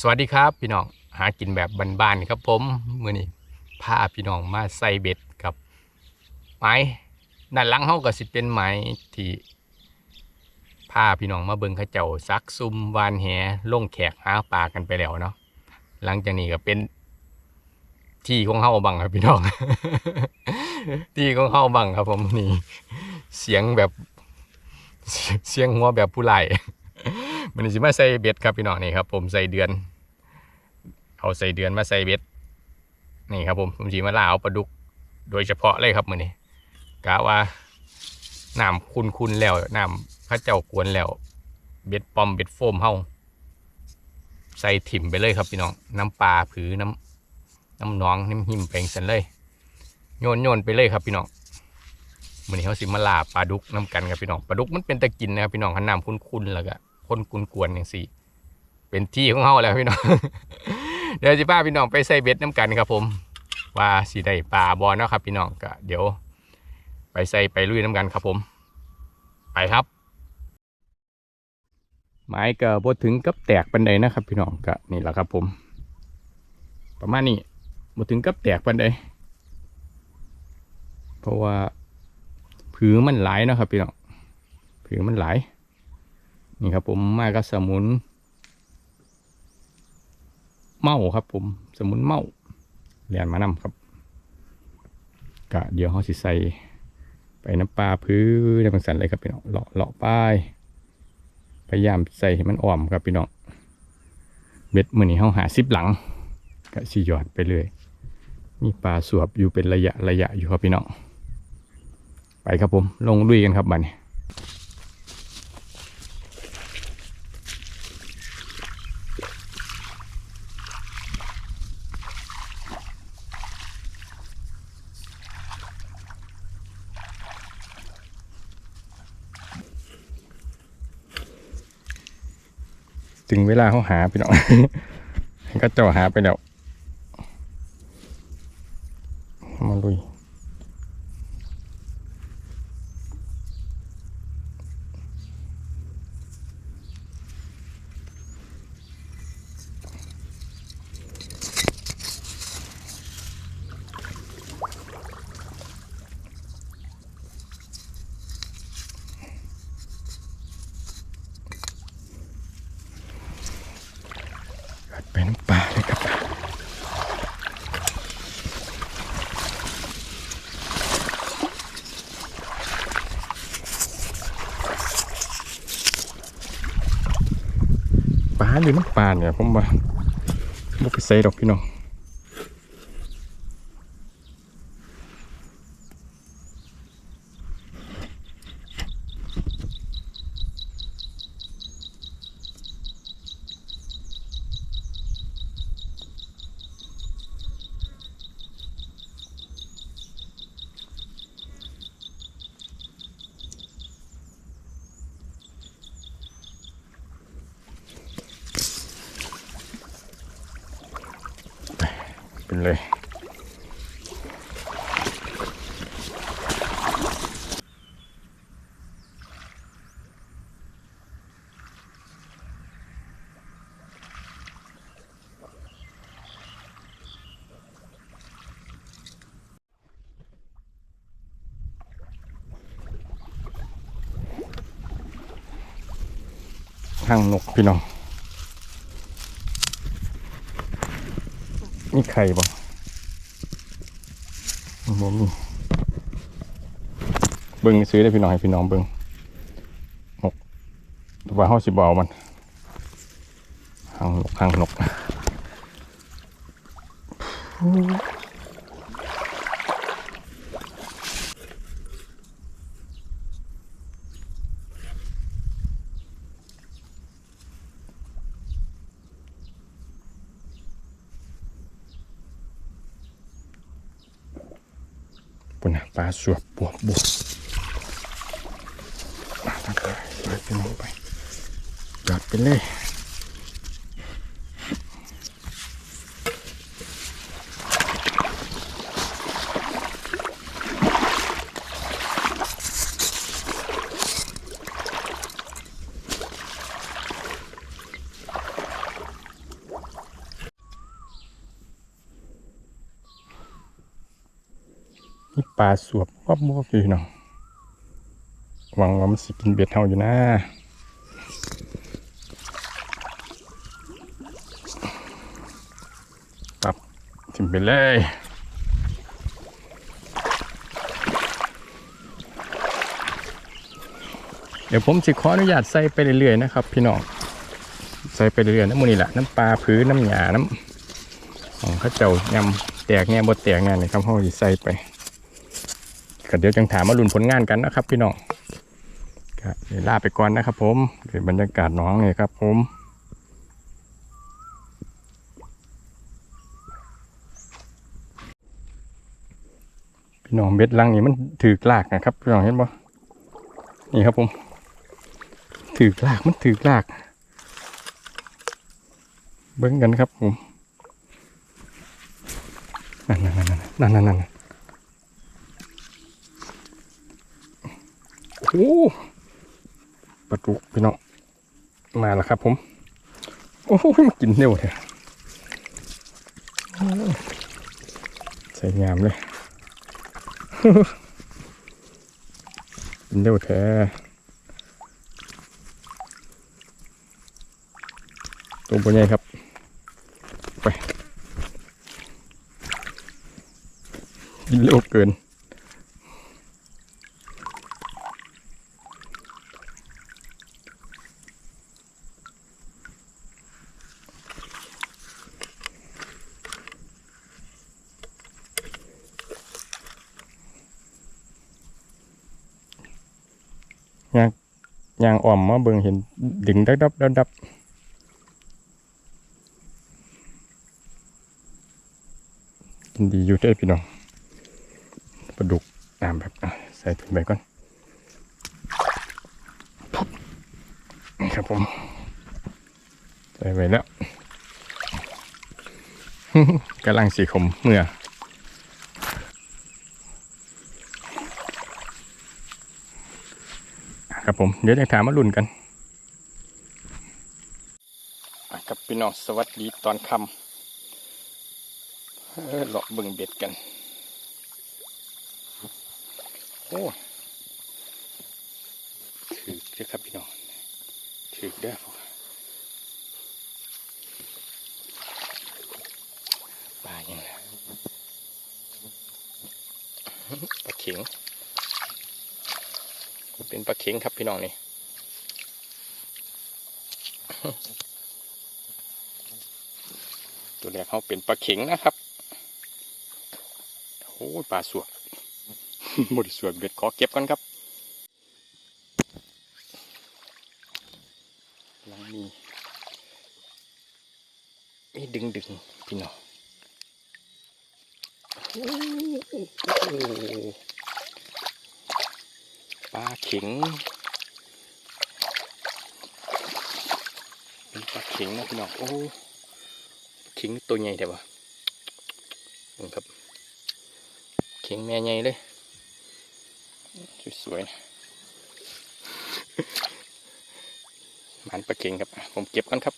สวัสดีครับพี่น้องหากินแบบบ้านๆครับผมมือนี้พาพี่น้องมาใส่เบ็ดกับไม้ด้านหลังเฮาก็สิเป็นไม้ที่พาพี่น้องมาเบิ่งเขาเจ้าซักซุ่มวานแหล่งแขกหาปลากันไปแล้วเนาะหลังจากนี้ก็เป็นที่ของเฮาบังครับพี่น้อง ที่ของเฮาบังครับผมนี่เสียงแบบเสียงหัวแบบผู้ไล่ มันนี้สิมาใส่เบ็ดครับพี่น้องนี่ครับ ผมใส่เดือน เอาใส่เดือนมาใส่เบ็ดนี่ครับผมผมสีมาล่าเอาปลาดุก โดยเฉพาะเลยครับมือนี้กะว่าน้ำคุณคุณแล้วน้ำพระเจ้ากวนแล้ว เบ็ดปอมเบ็ดโฟมเฮาใส่ถิ่มไปเลยครับพี่น้องน้ำปลาผือน้ำน้ำหนองน้ำหิมแปลงสันเลยโยนโยนไปเลยครับพี่น้องมือนี้เขาสิมาลาปลาดุกน้ำกันครับพี่น้องปลาดุกมันเป็นตะกินนะครับพี่น้องขันน้ำคุณๆแล้วก็ คนกุนกวนอย่างสี่ เป็นที่ของเขาแล้วพี่น้อง เดี๋ยวจะพาพี่น้องไปใส่เบ็ดน้ำกันครับผม ว่าสีได้ปลาบอลนาะครับ พี่น้องก็เดี๋ยว ไปใส่ไปลุยน้ำกันครับผม ไปครับ ไม้ก็บดถึงกับแตกปันใดนะครับ พี่น้องก็นี่แหละครับผม ประมาณนี้บดถึงกับแตกปันใดเพราะว่าผือมันหลายนะครับพี่น้องผือมันหลาย นี่ครับผมมากับสมุน เมาครับผม สมุนเมาเรียนมานำครับกะเดี๋ยวเขาสิใส่ไปน้ำปลาพื้นในบางสันเลยครับพี่น้องเลาะเลาะป้ายพยายามใส่ให้มันอ่อมครับพี่น้องเบ็ดมือนี้เขาหาซิบหลังกะสิหยอดไปเลยมีปลาสวบอยู่เป็นระยะระยะอยู่ครับพี่น้องไปครับผม ลงลุยกันครับบัดนี้ งเวลาเขาหาพี่น้องก็เจาะหาไปแล้วมาลุย ปลาหรือน้ำปลาเนี่ยผมว่าบุกไปใส่ดอกพี่น้อง เลย ทางนกพี่น้อง นี่ไข่บ่บ่มีเบิ้งซื้อได้พี่น้องให้พี่น้องเบิ้งหกต่ว่าห้าสิบเอามันหางนกหางนกปุ่นน่ะปลา สวบบวบบวบมาทางไปไปพี่น้องไปหยอดไปเลยีปลาสวบวับวับอยู่น้องหวังว่ามันสิกินเบ็ดเฮาอยู่นะปับทิมไปเลยเดี๋ยวผมสิขออนุญาตใส่ไปเรื่อยๆนะครับ พี่น้องใส่ไปเรื่อยๆน้ำมูนี่แหละน้ำปลาพื้นน้ำหยาน้ำของข้าเจ้ายำแตกแง่บดแตกแง่นี่ครับเขาสิใส่ไป ก็เดี๋ยวจังถามมาลุ้นผลงานกันนะครับ พี่น้องก็เดี๋ยวลาไปก่อนนะครับ ผมเดี๋ยวบรรยากาศน้องนี่ครับ ผมพี่น้องเบ็ดลังนี่มันถือกลากนะครับพี่น้องเห็นปะนี่ครับผม ถือกลากมันถือกลาก เบิ้งกันครับผมนั่นนั่นนั่นนั่นนั่นนั่น โอ้ปลาดุกพี่น้องมาแล้วครับผม โอ้โหมันกินเร็วเลยใส่งามเลยกินเร็วแท้ตัวปัวใหญ่ครับ ไป กินเร็วเกิน ยางอ่อมมาเบิ่งเห็นดึงดับดับดับดับกินดีอยู่ได้พี่น้องปลาดุกน้ำแบบใส่ถุงไปก่อนนี่ครับผมใส่ไปแล้วกำลังสีขมเมื่อ ครับผมเดี๋ยวจะถามมาลุ่นกันอะครับพี่น้องสวัสดีตอนคำเออเลาะเบิ่งเบ็ดกัน โอ้ถือเด้อครับพี่น้องถือเด้อพวกปลาอย่างไรปลาเข็ง เป็นปลาเข็งครับพี่น้องนี่ตัวแรกเขาเป็นปลาเข็งนะครับโอ้ปลาสวดหมดสวดเบ็ดขอเก็บก่อนครับหลังนี้มีดึงดึงๆพี่น้องโอ้โห ปลาเข็ง เป็นปลาเข็งนะพี่น้อง โอ้เข็งตัวใหญ่แต่ว่านี่ครับเข็งแม่ใหญ่เลย สวยๆนะมันปลาเข็งครับ ผมเก็บกันครับ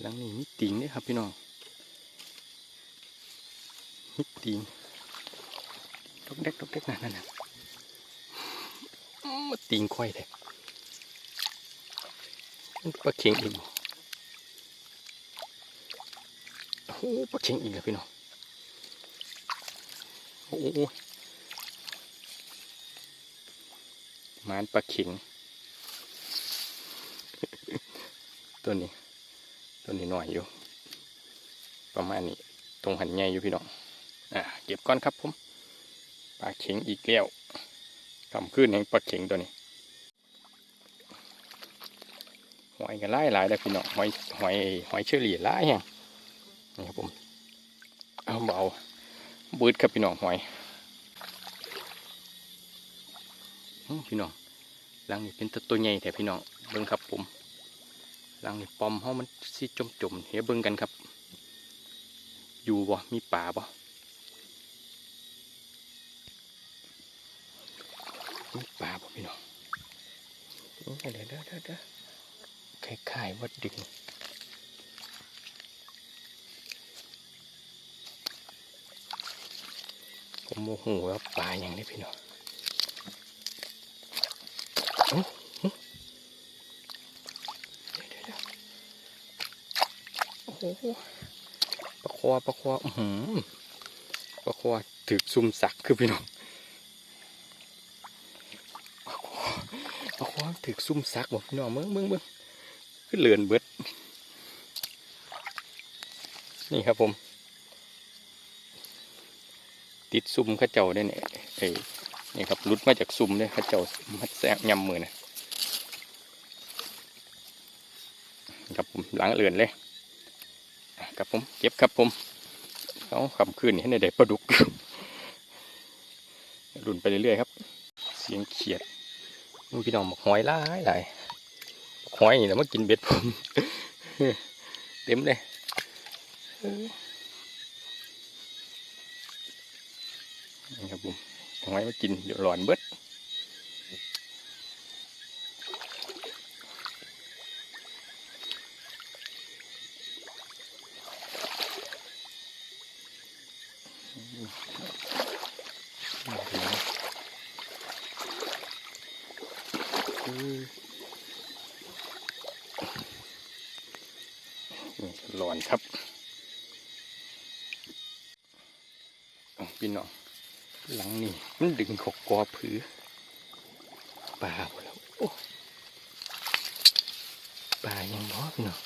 หลังนี้มีติงด้วยครับพี่น้องมี ติงตกเด็กตกเด็กนั่นนั่นนั่นอื้อมาติงควายแท้มันปลาเข็งอีกบ่โอ้โหปลาเข็งอีกแล้วพี่น้องโอ้โหหมานปลาเข็งตัวนี้ตัวนี้หน่อยอยู่ประมาณนี้ตรงหันใหญ่อยู่พี่น้อง อ่าเก็บก้อนครับผมปลาเข็งอีกแล้วคำขึ้นแห่งปลาเข็งตัวนี้หอยกันไล่หลายเลยพี่น้องหอยหอยหอยเชอรี่หลายแห่งนี่ครับผมเอาเบาบืดครับพี่น้องหอยพี่น้องลังนี้เป็นตัวตัวใหญ่แต่พี่น้องเบิ่งครับผมลังนี่ปอมเขามันสิจมจมเดี๋ยเบิ่งกันครับ อยู่บ่มีป่าบ่ มีปลาบ่พี่น้องเดี๋ยวเดี๋ยวเดี๋ยวเดี๋ยวคล้ายๆวัดดึงผมโมโหว่าปลาอย่างนี้พี่น้องเอ้อเดี๋ยโอ้โหปลาคอปลาคออื้อหือปลาคอถึกซุ่มสักคือพี่น้องปลาคอปลาคอ ถึกซุ่มสักบอกน้องเมืองเมืองเมืองคือเลือนเบิด นี่ครับผม ติดซุ่มข้าเจ้าได้เนี่ยเอ้นี่ครับหลุดมาจากซุ่มเลยข้าเจ้ามัดแซงยำมือนะครับผมล้างเลือนเลยครับผมเก็บครับผมเอาคำคืนนี่ให้ได้ปลาดุกรุ่นไปเรื่อยๆครับ เสียงเขียด พี่น้องหอยหลายหลายหอยนี่แหละมากินเบ็ดผมเต็มเลยนี่ครับผมหอยมากินเดี๋ยวหลอนเบิดนี่ร้อนครับเอาพี่น้อง หลังนี่มันดึงเขอกอผือปลาหมดแล้วโอ้ ปลายังบอบเนาะ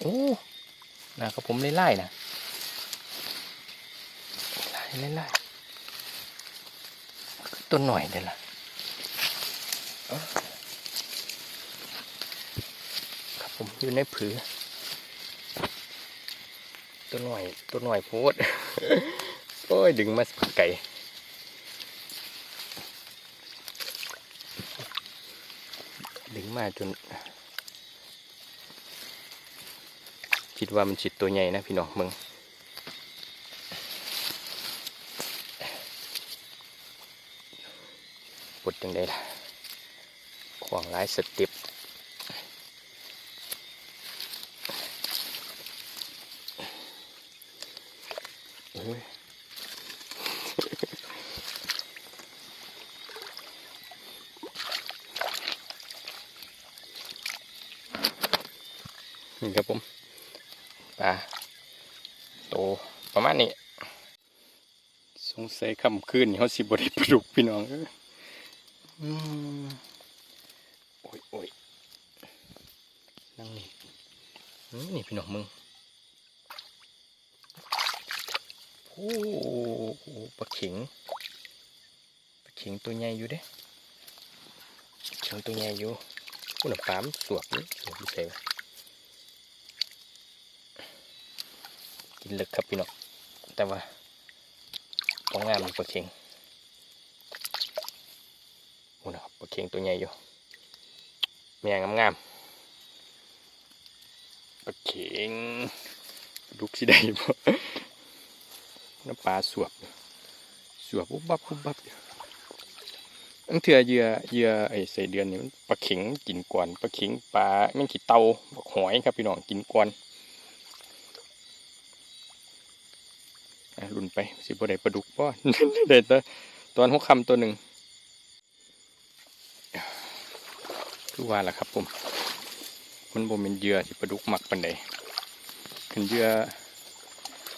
โอ้นะครับผมไล่ๆนะไล่ไล่ไล่ตัวหน่อยเดี๋ยวละเอ้าครับผมอยู่ในผือ ตัวหน่อยตัวหน่อยโพดโอ้ยดึงมาไก่ดึงมาจน คิดว่ามันฉิดตัวใหญ่นะพี่น้องมึงปวดจังได้ล่ะขวางร้ายสเติปเอ้ยนี่ครับผม ปลาโตประมาณนี้สงสัยค่ำคืนนี่เขาสิบได้ปลุกพี่น้องเอ้ยอืมโอ้ยโอ้ยนั่งนี่นี่พี่น้องมึงโอ้โหปลาเข็งปลาเข็งตัวใหญ่อยู่เด้เข็งตัวใหญ่อยู่พูดน่ะปลามสวบนี่สวบอยู่ใส่วะ กินลึกครับพี่น้องแต่ว่าต้องงามปลาเค็งโอ้นะครับปลาเค็งตัวใหญ่อยู่แม่งามงามๆปลาเค็งลูกสิได้บ่น้ำปลาสวบสวบปุ๊บบับปุ๊บบับอันเถื่อเยื่อเยื่อไอ้ใส่เดือนนี่มันปลาเข็งกินกวนปลาเข็งปลาแม่งขี้เตาหอยครับพี่น้องกินกวนอะรุ่น ไปสิบ่ได้ปลาดุกป้อได้แต่ตอนหัวคำตัวหนึ่งคือว่าล่ะครับผม มันบ่เป็นเหยื่อที่ปลาดุกหมักปันใดขึ้นเหยื่อ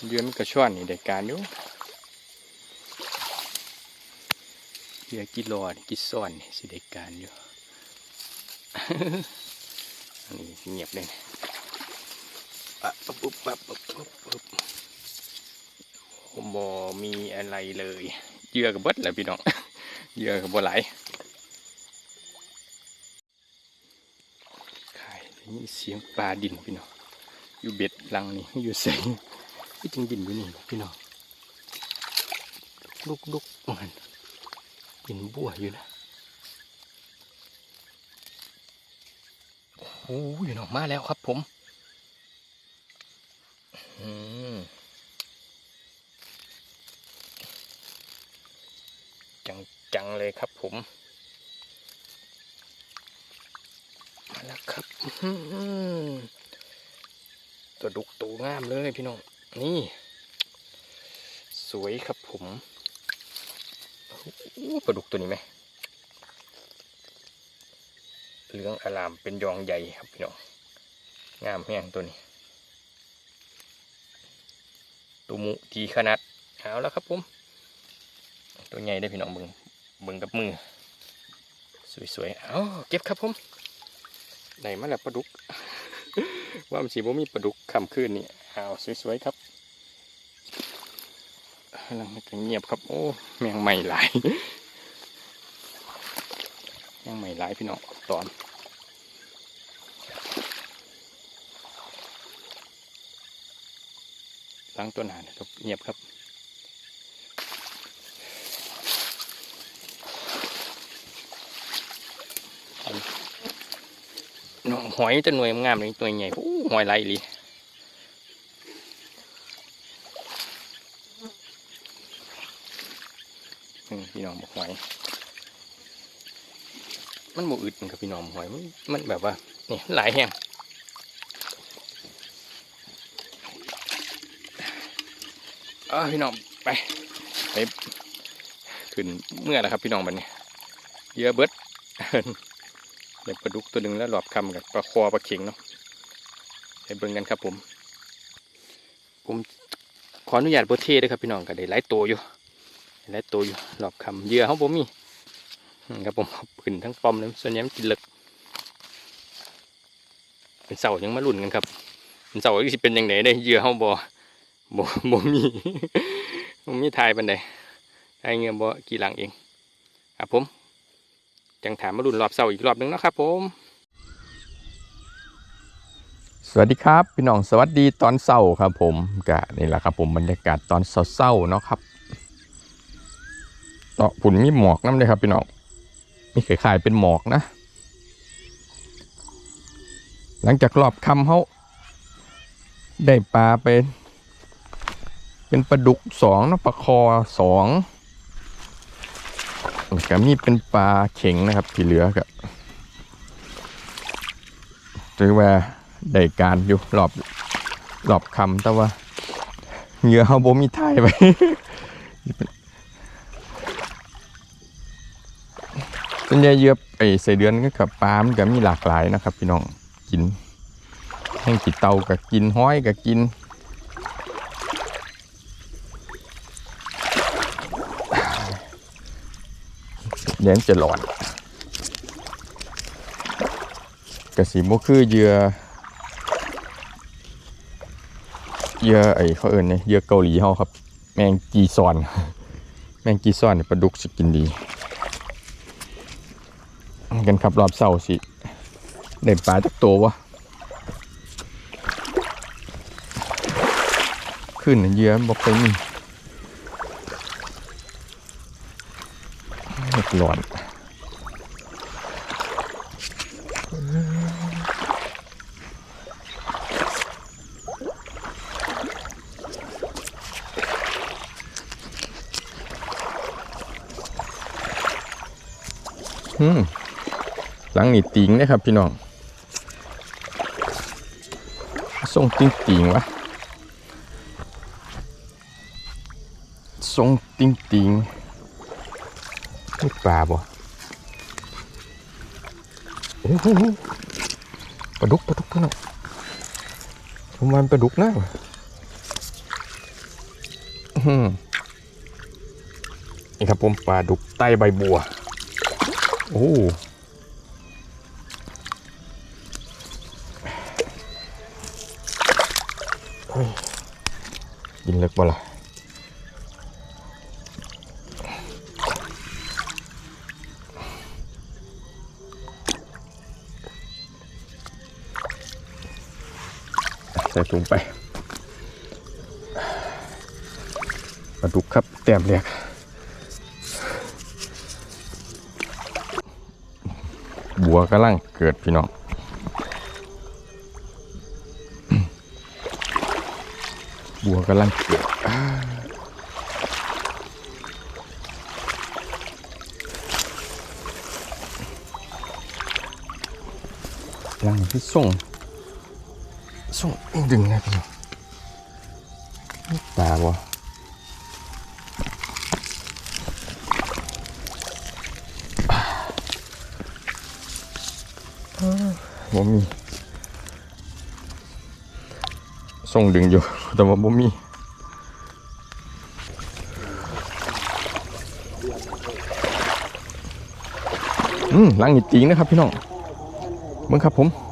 เหยื่อมันกระชอนนี่ได้การอยู่เหยื่อกิโลนี่กิซ่อนสิได้การอยู่อันนี้เงียบเลยนะปะปุ๊บปุ๊บปั๊บปุ๊บ ผ มีอะไรเลยเยื่อกับเบิดแหละพี่น้องเยื่อกับบัวไหลายขายได้ยินเสียงปลาดินพี่น้องอยู่เบ็ดลังนี่อยู่ใส่ที่จริงดินอยู่นี่พี่น้องลุกลุกมันดินบัวอยู่นะโอ้ยู่นอกมาแล้วครับผมอืม จัง จังเลยครับ ผมมาแล้วครับตัวดุกตัวงามเลยพี่น้อง นี่ สวยครับผมปลาดุกตัวนี้ไหมเหลืองอลามเป็นยองใหญ่ครับพี่น้อง งามแห้งตัวนี้ตัวมุทีขนาดเอาแล้วครับผม ตัวใหญ่ได้พี่น้องเบิง เบิงกับมือ สวยๆ เอาเก็บครับผมได้มาแล้วปลาดุก ว่ามันสีบ่มีปลาดุกคำคืนนี่เอาสวยๆครับแล้วมันเงียบครับ โอ้แมงใหม่หลายแมงใหม่หลายพี่น้องตอนล้างตัวหนานะครับเงียบครับ น้ องหอยจะหน่วยงามเลยตัวใหญ่โอ้หอยไหลอีหลีพี่น้องบอกหอย มันโมอึดกับพี่น้องหอยมันมันแบบว่านี่หลายแห้งอ่าพี่น้องไปไปขึ้นเมื่อแล้วครับพี่น้องบันนี้เยื่อเบิด เดี๋ยวปลาดุกตัวหนึ่งแล้วหลอบคำกับปลาคอปลาเข็งเนาะไปเบิ่งกันครับผม ผมขออนุญาตโบเทด้วยครับพี่น้องก็ได้หลายตัวอยู่หลายตัวอยู่หลอบคำเยื่อเขาผมมีครับผมเอาขึ้นทั้งปอมเลยส่วนใหญ่มันกินเลึกเป็นเสายังมาลุ่นกันครับเป็นเสาที่สิเป็นยังไงได้เยื่อเขาบ่บ่บ่มีบ่มีทายปันใดทายเงี้ยบ่กี่หลังเองครับผม จังถามมารุ่นรอบเสาอีกรอบหนึ่งนะครับผม สวัสดีครับพี่น้องสวัสดีตอนเศร้าครับผมกะนี่แหละครับผมบรรยากาศตอนเศร้าเนาะครับต่อผุนมีหมอกน้ำเลยครับพี่น้องมีขายๆเป็นหมอกนะ หลังจากรอบคำเขาได้ปลาไป เป็นปลาดุกสองเนาะปลาคอสอง ก็มีเป็นปลาเข็งนะครับ ที่เหลือก็ถือว่าได้การอยู่รอบรอบคำแต่ว่าเหยื่อเขาบ่มีทายไปส่วนใหญ่เหยื่อไอ้ใส่เดือนก็กับปลามันก็มีหลากหลายนะครับ พี่น้องกินแห้งกินเตาก็กินห้อยก็กิน เดี๋ยวมันจะหลอนกระสีโมคือเยื่อเยื่อไอ้เขาเอิญเนี่ยเยื่อเกาหลีเขาครับ แมงกีซอน แมงกีซอนเนี่ยปลาดุกสกินดี กันครับรอบเสาสิเด็ดปลาจักตัววะขึ้นเยื่อบอกไปนี่ หลอนอืมหลังนี่ติงนะครับ พี่น้องทรงติงติงวะทรงติงติง นี่ปลาบ่โอ้โหปลาดุกปลาดุกพี่น้องผมว่ามันปลาดุกนะอื้อหือนี่ครับผมปลาดุกใต้ใบบัว โอ้ยกินเล็กบ่ล่ะ ใส่ถุงไปปลาดุกครับแต้มเล็กบัวกำลังเกิดพี่น้องบัวกำลังเกิดยังที่ส่ง นี้คือส่งส่งดึงนะพี่น้องตาบ่บ่มีส่งดึงอยู่ แต่ว่าบ่มีอืมหลังนี่ติงนะครับพี่น้องเบิ่งครับผม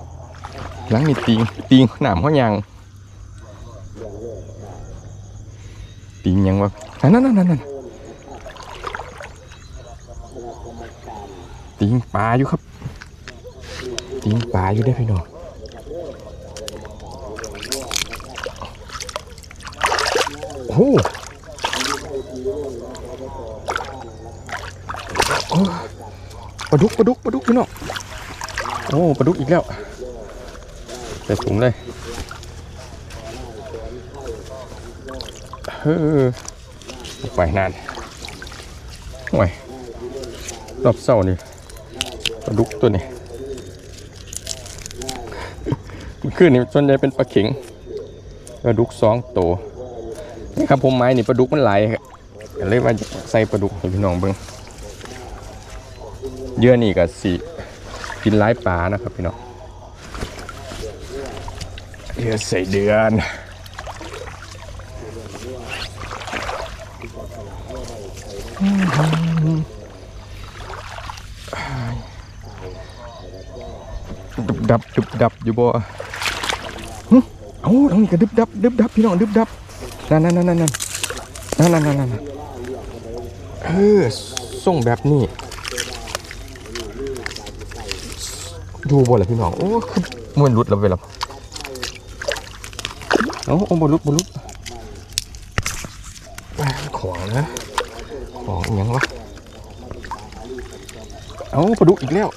หลังนี่ติงติงหนามเขายางติงยังวะนั่นนั่นนั่นนั่นติงปลาอยู่ครับติงปลาอยู่ได้พี่น้องโอ้โหโอ้ปลาดุกปลาดุกปลาดุกพี่น้องโอ้ปลาดุกอีกแล้ว ใส่ถุงเลยเฮ้อไปนานห่วยรอบเศร้านี่ปลาดุกตัวนี้ขึ้นนี่ส่วนใหญ่เป็นปลาเข็งปลาดุกสองตัวนี่ครับผมไม้นี่ปลาดุกมันไหลครับก็เลยว่าใส่ปลาดุกให้พี่น้องเบิ่งเยื่อนี่ก็สีกินหลายปลานะครับพี่น้อง เดือใส่เดือนดึบดับดึบดับอยู่บ่เอ้าตรงนี้ก็ดึบดับดึบดับพี่น้องดึบดับนั่นนั่นนั่นนั่นนั่นนั่นนั่นนั่นเออส่งแบบนี้ดูบ่ล่ะพี่น้องโอ้คือมันหลุดแล้วเวลา เอาเอาบอลลุกบอลลุกแหม่ของนะ ของอหยังวะเอาปลาดุกอีกแล้ว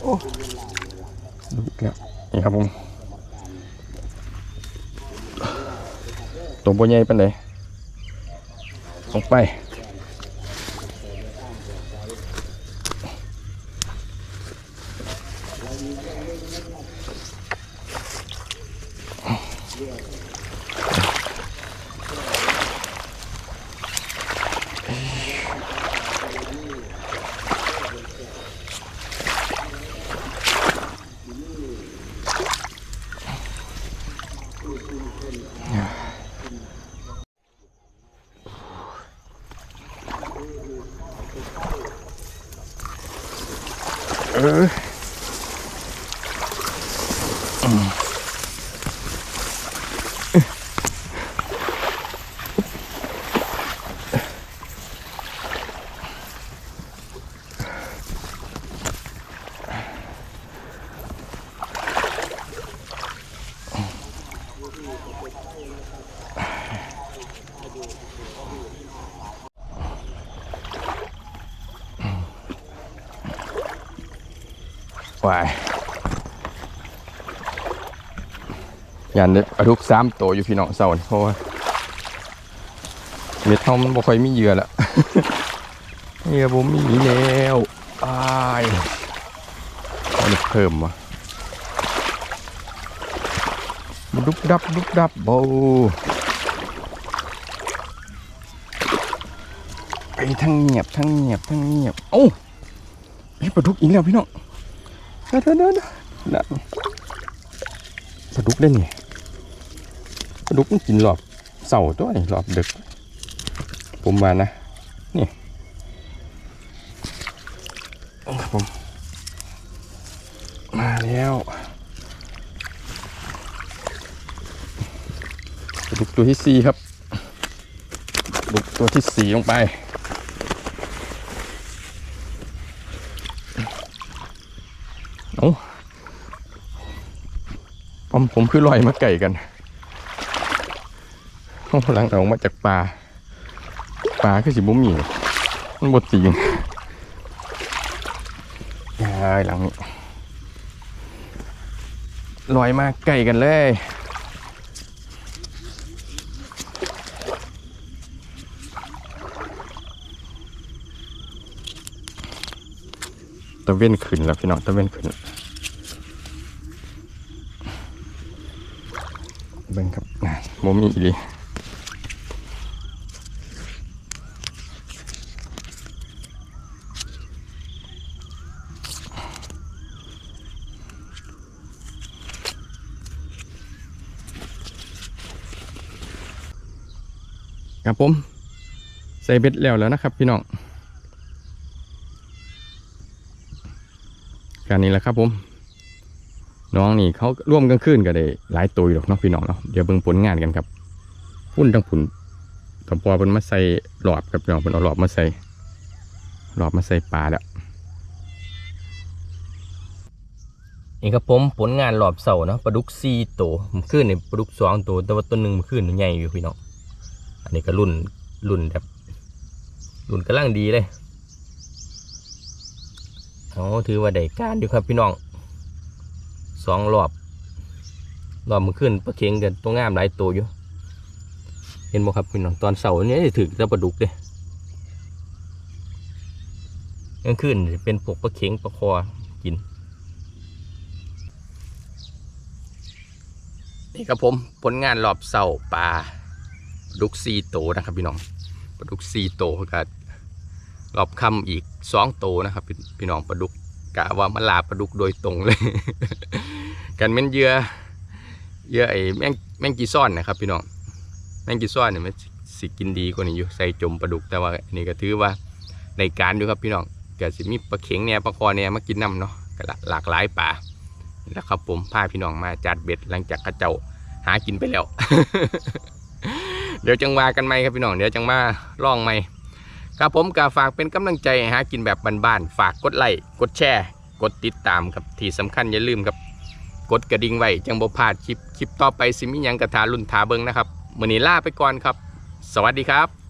โอ้ปลาดุกอีกแล้ว นี่ครับผมตัวบัวใหญ่เป็นไงลงไป Uh, ยันเด็กปลาดุกสามตัวอยู่พี่น้องเสานี่เพราะว่าเม็ดเท่ามันบ่ค่อยมีเหยื่อละเหยื่อผมมีแล้วอายเอานี่เพิ่มวะดุบดับดุบดับโบไปทั้งเงียบทั้งเงียบทั้งเงียบเอ้าไอ้ปลาดุกอีกแล้วพี่น้องเด้อเด้อเด้อเด้อน่ะปลาดุกได้นี่ปลา ดุกมันกินหลอบเสาตัวนี่หลอบดึก ผมว่านะ นี่ครับผม มาแล้วลาดุกตัวที่สี่ครับลาดุกตัวที่สี่ลงไปเอ้าผมผมคือลอยมาไก่กัน ห้องพลังเอามาจากป่าป่าคือสิบุมีมันบดตีนยายหลังนี้ลอยมาไก่กันเลยตะเว้นขึ้นแล้วพี่น้องตะเว้นขึ้นเบิ่งครับนะโมมีอีลี ผม ใส่เบ็ดแล้วแล้วนะครับ พี่น้องการนี้แหละครับผม น้องนี่เขาร่วมกลางคืนก็ได้หลายตัวอยู่หรอกเนาะพี่น้องเนาะเดี๋ยวเบิ่งผลงานกันครับพุ่นทั้งผุนตอพอเพิ่นมาใส่หลอดครับพี่น้องเพิ่นเอาหลอดมาใส่หลอดมาใส่ปลาแล้วนี่ครับผมผลงานหลอบเสาเนาะปลาดุกสี่ตัวมันขึ้นนี่ปลาดุกสองตัวแต่ว่าตัวหนึ่งมันขึ้นใหญ่อยู่พี่น้อง อันนี้ก็รุ่นรุ่นแบบรุ่นกำลังดีเลยเอาถือว่าได้การอยู่ครับพี่น้องสองรอบรอบมันขึ้นปลาเค็งกันตัวงามหลายตัวอยู่ เห็นบ่ครับพี่น้องตอนเสาร์นี้ถือจะปลาดุกเลยกลางคืนเป็นพวกปลาเค็งปลาคอกินนี่ครับผมผลงานรอบเสาร์ปลาปลา ดุกซีโตนะครับพี่น้องปลาดุกซีโตวก็รอบค่ำอีกสองโตนะครับ พี่น้องปลาดุกกะว่ามาลาปลาดุกโดยตรงเลย กันเม่นเยื่อเยื่อไอ้แม่งแม่งกีซ่อนนะครับ พี่น้องแม่งกีซ่อนเนี่ยมันสิกินดีกว่านี้อยู่ใส่จมปลาดุกแต่ว่าอันนี้ก็ถือว่าในการอยู่ครับพี่น้องเก็สิมีปลาเข็งเนี่ยปลาคอเนี่ยมากินน้ำเนาะก็หลากหลายปลาแล้วครับผมพาพี่น้องมาจัดเบ็ดหลังจากเข้าเจ้าหากินไปแล้ว เดี๋ยวจังว่ากันไหมครับพี่น้องเดี๋ยวจังมาล่องไหมครับผมกาฝากเป็นกำลังใจหากินแบบบ้านๆฝากกดไลค์กดแชร์ กดติดตามครับที่สำคัญอย่าลืมครับกดกระดิ่งไว้จังบ่พลาดคลิปคลิปต่อไปสิมิยังกระทารุ่นทาเบิงนะครับมือนี้ลาไปก่อนครับ สวัสดีครับ